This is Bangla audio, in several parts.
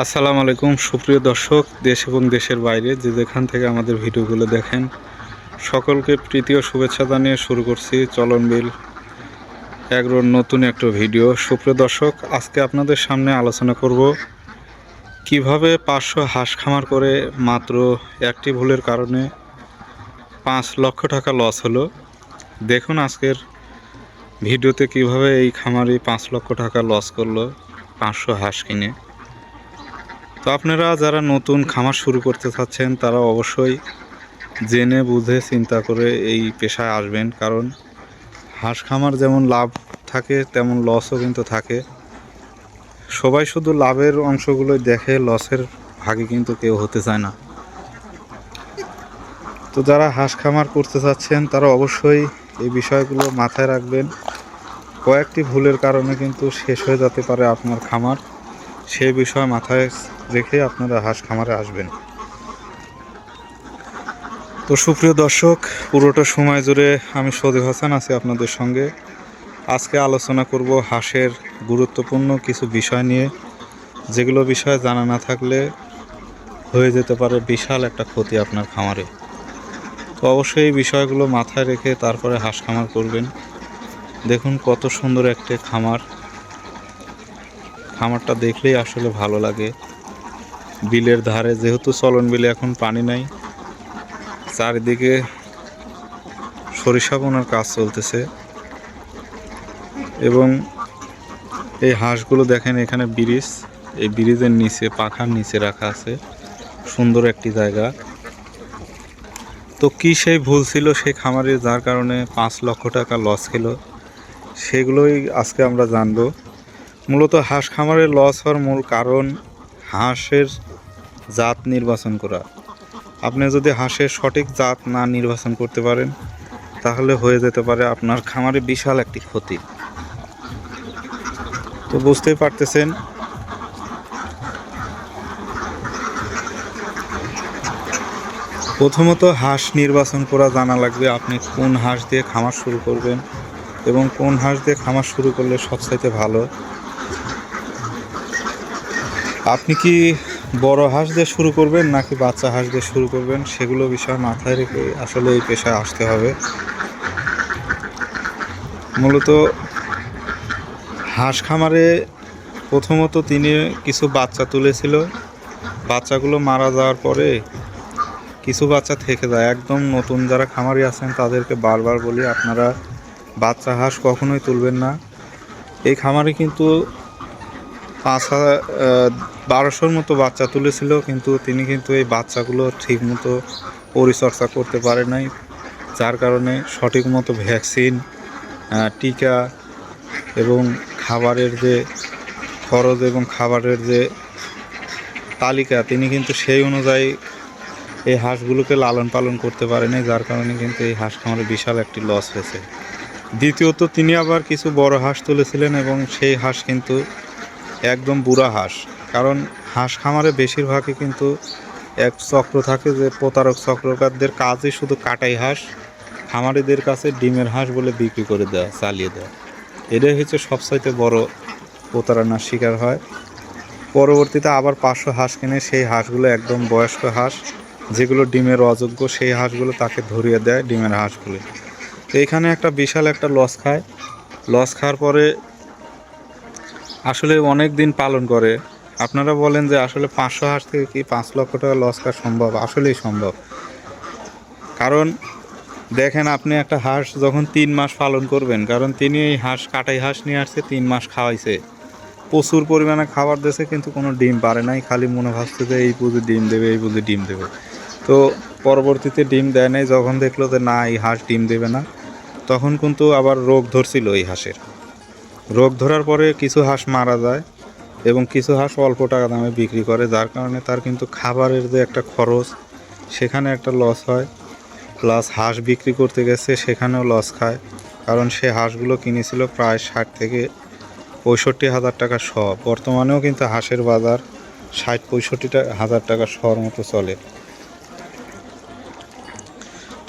আসসালামু আলাইকুম, সুপ্রিয় দর্শক, দেশ এবং দেশের বাইরে যে যেখান থেকে আমাদের ভিডিওগুলো দেখেন, সকলকে প্রীতি ও শুভেচ্ছা জানিয়ে শুরু করছি চলন বিল এগ্রোর নতুন একটা ভিডিও। সুপ্রিয় দর্শক, আজকে আপনাদের সামনে আলোচনা করব কীভাবে পাঁচশো হাঁস খামার করে মাত্র একটি ভুলের কারণে পাঁচ লক্ষ টাকা লস হলো। দেখুন আজকের ভিডিওতে কীভাবে এই খামারি পাঁচ লক্ষ টাকা লস করল পাঁচশো হাঁস কিনে। তো আপনারা যারা নতুন খামার শুরু করতে চাচ্ছেন, তারা অবশ্যই জেনে বুঝে চিন্তা করে এই পেশায় আসবেন। কারণ হাঁস খামার যেমন লাভ থাকে, তেমন লসও কিন্তু থাকে। সবাই শুধু লাভের অংশগুলোই দেখে লসের ভাগে কিন্তু কেউ হতে চায় না। তো যারা হাঁস খামার করতে চাচ্ছেন, তারা অবশ্যই এই বিষয়গুলো মাথায় রাখবেন। কয়েকটি ভুলের কারণে কিন্তু শেষ হয়ে যেতে পারে আপনার খামার। সেই বিষয় মাথায় রেখে আপনারা হাঁস খামারে আসবেন। তো সুপ্রিয় দর্শক, পুরোটা সময় জুড়ে আমি সদীপ হাসান আছি আপনাদের সঙ্গে। আজকে আলোচনা করব হাঁসের গুরুত্বপূর্ণ কিছু বিষয় নিয়ে। যেগুলো বিষয় জানা না থাকলে হয়ে যেতে পারে বিশাল একটা ক্ষতি আপনার খামারে। তো অবশ্যই এই বিষয়গুলো মাথায় রেখে তারপরে হাঁস খামার করবেন। দেখুন কত সুন্দর একটা খামার। খামারটা দেখলেই আসলে ভালো লাগে। বিলের ধারে যেহেতু চলন বিলে এখন পানি নাই, চারিদিকে সরিষা বোনার কাজ চলতেছে। এবং এই হাঁসগুলো দেখেন এখানে ব্রিজ, এই ব্রিজের নিচে, পাখার নিচে রাখা আছে। সুন্দর একটি জায়গা। তো কি সেই ভুল ছিল সেই খামারে, যার কারণে পাঁচ লক্ষ টাকা লস খেলো, সেগুলোই আজকে আমরা জানব। মূলত হাঁস খামারের লস হওয়ার মূল কারণ হাঁসের জাত নির্বাচন করা। আপনি যদি হাঁসের সঠিক জাত না নির্বাচন করতে পারেন, তাহলে হয়ে যেতে পারে আপনার খামারে বিশাল একটি ক্ষতি। তো বুঝতেই পারতেছেন, প্রথমত হাঁস নির্বাচন করা জানা লাগবে আপনি কোন হাঁস দিয়ে খামার শুরু করবেন। এবং কোন হাঁস দিয়ে খামার শুরু করলে সবচাইতে ভালো? আপনি কি বড় হাঁস দিয়ে শুরু করবেন নাকি বাচ্চা হাঁস দিয়ে শুরু করবেন? সেগুলো বিষয় মাথায় রেখে আসলে এই পেশায় আসতে হবে। মূলত হাঁস খামারে প্রথমত তিনি কিছু বাচ্চা তুলেছিল। বাচ্চাগুলো মারা যাওয়ার পরে কিছু বাচ্চা থেকে যায়। একদম নতুন যারা খামারি আছেন তাদেরকে বারবার বলি, আপনারা বাচ্চা হাঁস কখনোই তুলবেন না। এই খামারে কিন্তু পাঁচ হাজার বারোশোর মতো বাচ্চা তুলেছিল, কিন্তু তিনি কিন্তু এই বাচ্চাগুলো ঠিক মতো পরিচর্যা করতে পারে নাই, যার কারণে সঠিক মতো ভ্যাকসিন টিকা এবং খাবারের যে খরচ এবং খাবারের যে তালিকা, তিনি কিন্তু সেই অনুযায়ী এই হাঁসগুলোকে লালন পালন করতে পারেনি, যার কারণে কিন্তু এই হাঁস খামারে বিশাল একটি লস হয়েছে। দ্বিতীয়ত তিনি আবার কিছু বড় হাঁস তুলেছিলেন এবং সেই হাঁস কিন্তু একদম বুড়া হাঁস। কারণ হাঁস খামারে বেশিরভাগই কিন্তু এক চক্র থাকে যে প্রতারক চক্রকারদের কাজই শুধু কাটাই হাঁস, খামারিদের কাছে ডিমের হাঁস বলে বিক্রি করে দেওয়া, চালিয়ে দেওয়া। এটাই হচ্ছে সবচাইতে বড় প্রতারণার শিকার হয়। পরবর্তীতে আবার পাঁচশো হাঁস কিনে সেই হাঁসগুলো একদম বয়স্ক হাঁস, যেগুলো ডিমের অযোগ্য, সেই হাঁসগুলো তাকে ধরিয়ে দেয় ডিমের হাঁসগুলো। তো এখানে একটা বিশাল একটা লস খায়। লস খাওয়ার পরে আসলে অনেক দিন পালন করে। আপনারা বলেন যে আসলে পাঁচশো হাঁস থেকে কি পাঁচ লক্ষ টাকা লস খাওয়া সম্ভব? আসলেই সম্ভব। কারণ দেখেন আপনি একটা হাঁস যখন তিন মাস পালন করবেন, কারণ তিনি এই হাঁস, কাটাই হাঁস নিয়ে আসছে, তিন মাস খাওয়াইছে। প্রচুর পরিমাণে খাবার দিয়েছে, কিন্তু কোনো ডিম পারে নাই। খালি মনে ভাবছে যে এই পুজো ডিম দেবে, এই বুঝে ডিম দেবে। তো পরবর্তীতে ডিম দেয় নাই, যখন দেখল যে না, এই হাঁস ডিম দেবে না। তখন কিন্তু আবার রোগ ধরছিল এই হাঁসের। রোগ ধরার পরে কিছু হাঁস মারা যায় এবং কিছু হাঁস অল্প টাকা দামে বিক্রি করে, যার কারণে তার কিন্তু খাবারের যে একটা খরচ, সেখানে একটা লস হয়। প্লাস হাঁস বিক্রি করতে গেছে, সেখানেও লস খায়। কারণ সে হাঁসগুলো কিনেছিল প্রায় ষাট থেকে পঁয়ষট্টি হাজার টাকা শ বর্তমানেও কিন্তু হাঁসের বাজার ষাট, পঁয়ষট্টি হাজার টাকা শর মতো চলে।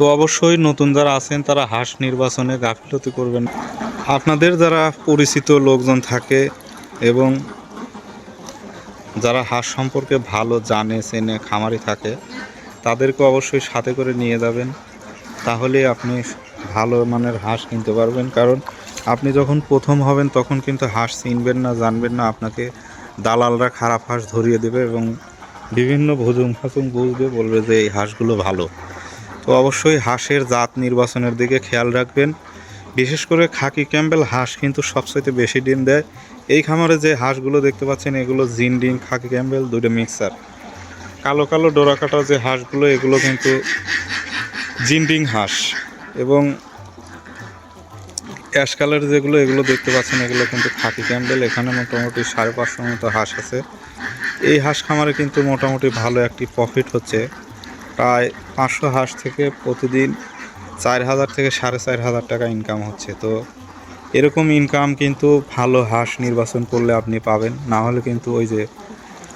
তো অবশ্যই নতুন যারা আছেন, তারা হাঁস নির্বাচনে গাফিলতি করবেন। আপনাদের যারা পরিচিত লোকজন থাকে এবং যারা হাঁস সম্পর্কে ভালো জানে, চেনে, খামারি থাকে, তাদেরকে অবশ্যই সাথে করে নিয়ে যাবেন। তাহলে আপনি ভালো মানের হাঁস কিনতে পারবেন। কারণ আপনি যখন প্রথম হবেন, তখন কিন্তু হাঁস চিনবেন না, জানবেন না, আপনাকে দালালরা খারাপ হাঁস ধরিয়ে দেবে এবং বিভিন্ন ভুজুং ফাজুং বুঝবে, বলবে যে এই হাঁসগুলো ভালো। তো অবশ্যই হাঁসের জাত নির্বাচনের দিকে খেয়াল রাখবেন। বিশেষ করে খাকি ক্যাম্বেল হাঁস কিন্তু সবচাইতে বেশি ডিম দেয়। এই খামারে যে হাঁসগুলো দেখতে পাচ্ছেন, এগুলো জিন ডিম, খাকি ক্যাম্বেল দুটো মিক্সার। কালো কালো ডোরা কাটা যে হাঁসগুলো, এগুলো কিন্তু জিন্ডিং হাঁস। এবং অ্যাশ কালার যেগুলো, এগুলো দেখতে পাচ্ছেন, এগুলো কিন্তু খাকি ক্যাম্বেল। এখানে মোটামুটি সাড়ে পাঁচশোর মতো হাঁস আছে। এই হাঁস খামারে কিন্তু মোটামুটি ভালো একটি প্রফিট হচ্ছে। প্রায় পাঁচশো হাঁস থেকে প্রতিদিন চার হাজার থেকে সাড়ে চার হাজার টাকা ইনকাম হচ্ছে। তো এরকম ইনকাম কিন্তু ভালো হাঁস নির্বাচন করলে আপনি পাবেন। না হলে কিন্তু ওই যে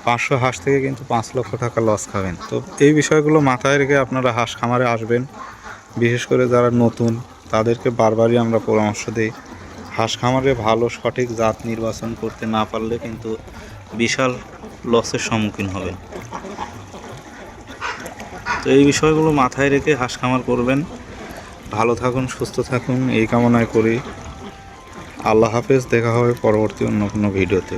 পাঁচশো হাঁস থেকে কিন্তু পাঁচ লক্ষ টাকা লস খাবেন। তো এই বিষয়গুলো মাথায় রেখে আপনারা হাঁস খামারে আসবেন। বিশেষ করে যারা নতুন, তাদেরকে বারবারই আমরা পরামর্শ দিই, হাঁস খামারে ভালো সঠিক জাত নির্বাচন করতে না পারলে কিন্তু বিশাল লসের সম্মুখীন হবেন। তো এই বিষয়গুলো মাথায় রেখে হাঁস খামার করবেন। ভালো থাকুন, সুস্থ থাকুন, এই কামনায় করি। আল্লাহ হাফেজ, দেখা হবে পরবর্তী অন্য কোনো ভিডিওতে।